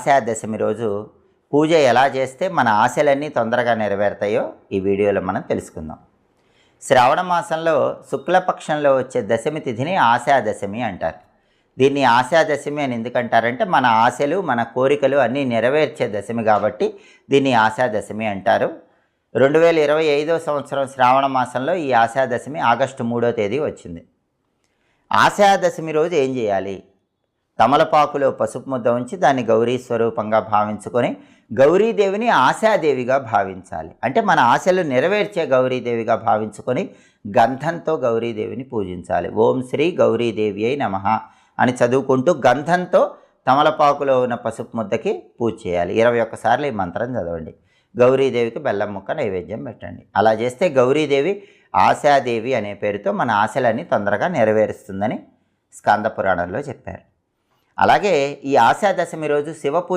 ఆశాదశమి రోజు పూజ ఎలా చేస్తే మన ఆశలన్నీ తొందరగా నెరవేరుతాయో ఈ వీడియోలో మనం తెలుసుకుందాం. శ్రావణ మాసంలో శుక్లపక్షంలో వచ్చే దశమి తిథిని ఆశాదశమి అంటారు. దీన్ని ఆశాదశమి అని ఎందుకంటారంటే మన ఆశలు మన కోరికలు అన్నీ నెరవేర్చే దశమి కాబట్టి దీన్ని ఆశాదశమి అంటారు. రెండు వేల ఇరవై ఐదో సంవత్సరం శ్రావణ మాసంలో ఈ ఆశాదశమి ఆగస్టు మూడో తేదీ వచ్చింది. ఆశాదశమి రోజు ఏం చేయాలి? తమలపాకులో పసుపు ముద్ద ఉంచి దాన్ని గౌరీ స్వరూపంగా భావించుకొని గౌరీదేవిని ఆశాదేవిగా భావించాలి. అంటే మన ఆశలు నెరవేర్చే గౌరీదేవిగా భావించుకొని గంధంతో గౌరీదేవిని పూజించాలి. ఓం శ్రీ గౌరీదేవి అయి నమ అని చదువుకుంటూ గంధంతో తమలపాకులో ఉన్న పసుపు ముద్దకి పూజ చేయాలి. ఇరవై ఒక్కసార్లు ఈ మంత్రం చదవండి. గౌరీదేవికి బెల్లం ముక్క నైవేద్యం పెట్టండి. అలా చేస్తే గౌరీదేవి ఆశాదేవి అనే పేరుతో మన ఆశలన్నీ తొందరగా నెరవేరుస్తుందని స్కంద పురాణంలో చెప్పారు. అలాగే ఈ ఆశాదశమి రోజు శివ పూజ